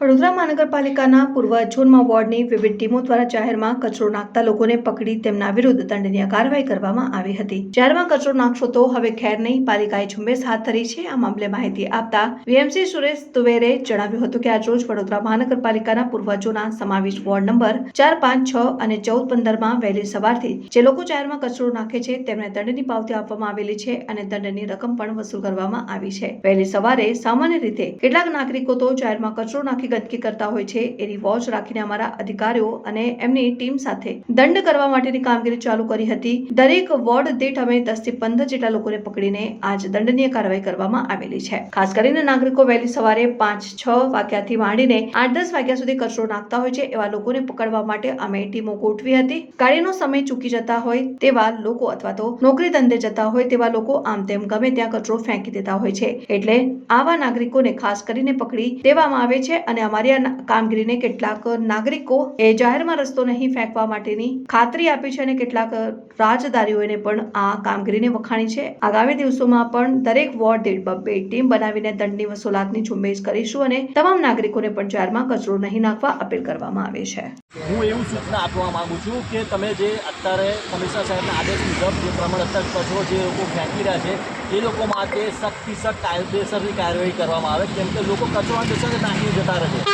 વડોદરા મહાનગરપાલિકાના પૂર્વ ઝોનમાં વોર્ડની વિવિધ ટીમો દ્વારા જાહેરમાં કચરો નાખતા લોકોને પકડી તેમના વિરુદ્ધ દંડનીય કાર્યવાહી કરવામાં આવી હતી. જાહેરમાં કચરો નાખશો તો હવે ખેર નહીં, પાલિકાએ ઝુંબેશ હાથ ધરી છે. આ મામલે માહિતી આપતા વીએમસી સુરેશ તુવેરે જણાવ્યું હતું કે આજરોજ વડોદરા મહાનગરપાલિકાના પૂર્વ ઝોનના સમાવેશ વોર્ડ નંબર ચાર, પાંચ, છ અને ચૌદ પંદરમાં વહેલી સવારથી જે લોકો જાહેરમાં કચરો નાખે છે, તેમને દંડની પાવતી આપવામાં આવેલી છે અને દંડની રકમ પણ વસૂલ કરવામાં આવી છે. વહેલી સવારે સામાન્ય રીતે કેટલાક નાગરિકો તો જાહેરમાં કચરો નાખી ગંદકી કરતા હોય છે, એની વોચ રાખીને અમારા અધિકારીઓ અને એમની ટીમ સાથે દંડ કરવા માટેની કામગીરી ચાલુ કરી હતી. દરેક વોર્ડ દીઠ અમે દસથી પંદર જેટલા લોકોને પકડીને આજ દંડનીય કાર્યવાહી કરવામાં આવેલી છે. ખાસ કરીને નાગરિકો વહેલી સવારે પાંચ છ વાગ્યાથી માંડીને આઠ દસ વાગ્યા સુધી કચરો નાખતા હોય છે, એવા લોકોને પકડવા માટે અમે ટીમો ગોઠવી હતી. ગાડીનો સમય ચૂકી જતા હોય તેવા લોકો અથવા તો નોકરી ધંધે જતા હોય તેવા લોકો આમ તેમ ગમે ત્યાં કચરો ફેંકી દેતા હોય છે. એટલે આવા નાગરિકોને ખાસ કરીને પકડી દેવામાં આવે છે અને અમારી આ કામગીરીને કેટલાક નાગરિકો એ જાહેરમાં રસ્તો નહીં ફેંકવા માટેની ખાતરી આપી છે અને કેટલાક રાજદારીઓને પણ આ કામગીરીને વખાણી છે. આગામી દિવસોમાં પણ દરેક વોર્ડ, દીઠ બબ્બે ટીમ બનાવીને દંડની વસૂલાતની ઝુંબેશ કરીશું અને તમામ નાગરિકોને પણ જાહેરમાં કચરો નહીં નાખવા અપીલ કરવામાં આવે છે. હું એવું સૂચના આપવા માંગુ છું કે તમે જે અત્યારે કમિશનર સાહેબના આદેશ મુજબ જે પ્રમાણે અત્યારે કચરો જે લોકો ફેંકી રહ્યા છે એ લોકો માટે સખ્તથી સખ્ત કાયદેસરની કાર્યવાહી કરવામાં આવે કેમ કે લોકો કચરો અંદેસર નાખી જતા રહે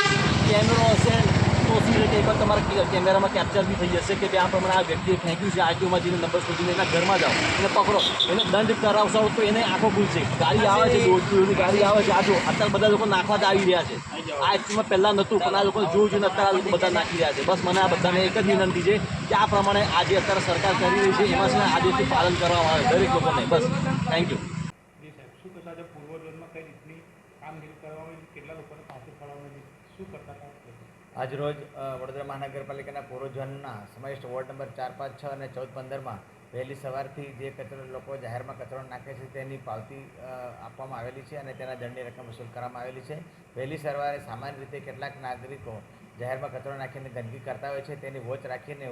કેમેરો હશે તો શું છે કે એકવાર તમારા કેમેરામાં કેપ્ચર બી થઈ જશે કે ભાઈ આ પ્રમાણે આ વ્યક્તિએ ફેંક્યું છે આરટીઓમાં જઈને નંબર શોધીને એના ઘરમાં જાઓ એને પકડો. એને દંડ કરાવશો તો એને આંખો ખુલશે. ગાડી આવે છે દોડતી ગાડી આવે છે આ જો અત્યારે બધા લોકો નાખવા જ આવી રહ્યા છે. આ એકચ્યુઅલમાં પહેલાં નહોતું પણ આ લોકો જોયું જોઈને અત્યારે આ લોકો બધા નાખી રહ્યા છે. બસ મને આ બધાને એક જ વિનંતી છે કે આ પ્રમાણે આજે અત્યારે સરકાર કરી રહી છે એમાં છે ને આદેશનું પાલન કરવામાં આવે દરેક લોકોને. બસ થેન્ક યુ જી શું કહેશો આજે પૂર્વજોનમાં કઈ રીતની કામગીરી કરવામાં કેટલા લોકોને પાછું પાડવામાં શું કરતા હતા? આજરોજ વડોદરા મહાનગરપાલિકાના પૂર્વજનના સમાવિષ્ટ વોર્ડ નંબર ચાર, પાંચ, છ અને ચૌદ પંદરમાં વહેલી સવારથી જે કચરો લોકો જાહેરમાં કચરો નાખે છે તેની પાવતી આપવામાં આવેલી છે અને તેના દંડની રકમ વસૂલ કરવામાં આવેલી છે. વહેલી સવારે સામાન્ય રીતે કેટલાક નાગરિકો જાહેરમાં કચરો નાખીને ગંદકી કરતા હોય છે. તેની વોચ રાખીને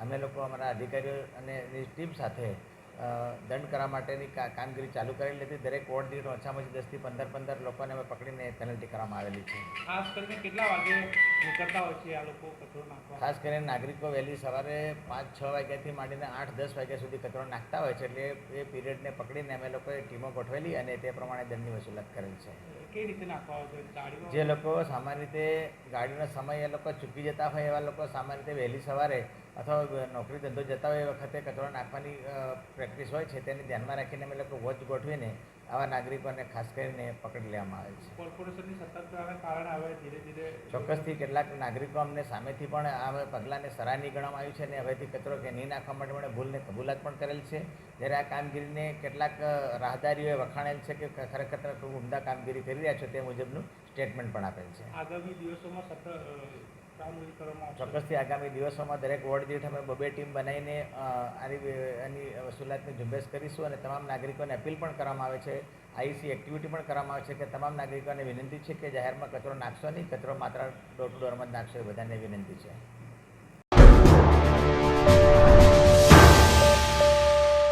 અમે લોકો અમારા અધિકારીઓ અને ટીમ સાથે દંડ કરવા માટેની કામગીરી ચાલુ કરેલી હતી. દરેક વોર્ડ દીઠ ઓછામાં ઓછી દસથી પંદર પંદર લોકોને અમે પકડીને પેનલ્ટી કરવામાં આવેલી છે. ખાસ કરીને કેટલા વાગે નીકળતા હોય છે આ લોકો કચરો નાખવા? ખાસ કરીને નાગરિકો વહેલી સવારે પાંચ છ વાગ્યાથી માંડીને આઠ દસ વાગ્યા સુધી કચરો નાખતા હોય છે. એટલે એ પીરિયડને પકડીને અમે લોકોએ ટીમો ગોઠવેલી અને તે પ્રમાણે દંડની વસૂલાત કરેલ છે. કઈ રીતે નાખવા જે લોકો સામાન્ય રીતે ગાડીનો સમય એ લોકો ચૂકી જતા હોય એવા લોકો સામાન્ય રીતે વહેલી સવારે અથવા નોકરી ધંધો જતા હોય એ વખતે કચરો નાખવાની પ્રેક્ટિસ હોય છે તેને ધ્યાનમાં રાખીને અમે લોકો વોચ ગોઠવીને આવા નાગરિકોને ખાસ કરીને પકડી લેવામાં આવે છે. કોર્પોરેશનની સતર્કતાના કારણે હવે ધીરે ધીરે ચોક્કસથી કેટલાક નાગરિકો અમને સામેથી પણ આ પગલાંને સરાહનીય ગણવામાં આવ્યું છે અને હવેથી કચરો કે નહીં નાખવા માટે મને ભૂલને કબૂલાત પણ કરેલ છે. જ્યારે આ કામગીરીને કેટલાક રાહદારીઓએ વખાણેલ છે કે ખરેખર તમે ખૂબ ઉમદા કામગીરી કરી રહ્યા છો તે મુજબનું સ્ટેટમેન્ટ પણ આપેલ છે. આગામી દિવસોમાં સતત ચોક્કસથી આગામી દિવસોમાં દરેક વોર્ડ દીઠ અમે બબે ટીમ બનાવીને આની એની વસૂલાતની ઝુંબેશ કરીશું અને તમામ નાગરિકોને અપીલ પણ કરવામાં આવે છે, આઈસી એક્ટિવિટી પણ કરવામાં આવે છે કે તમામ નાગરિકોને વિનંતી છે કે જાહેરમાં કચરો નાખશો નહીં, કચરો માત્ર ડોર ટુ ડોરમાં જ નાખશો એ બધાને વિનંતી છે.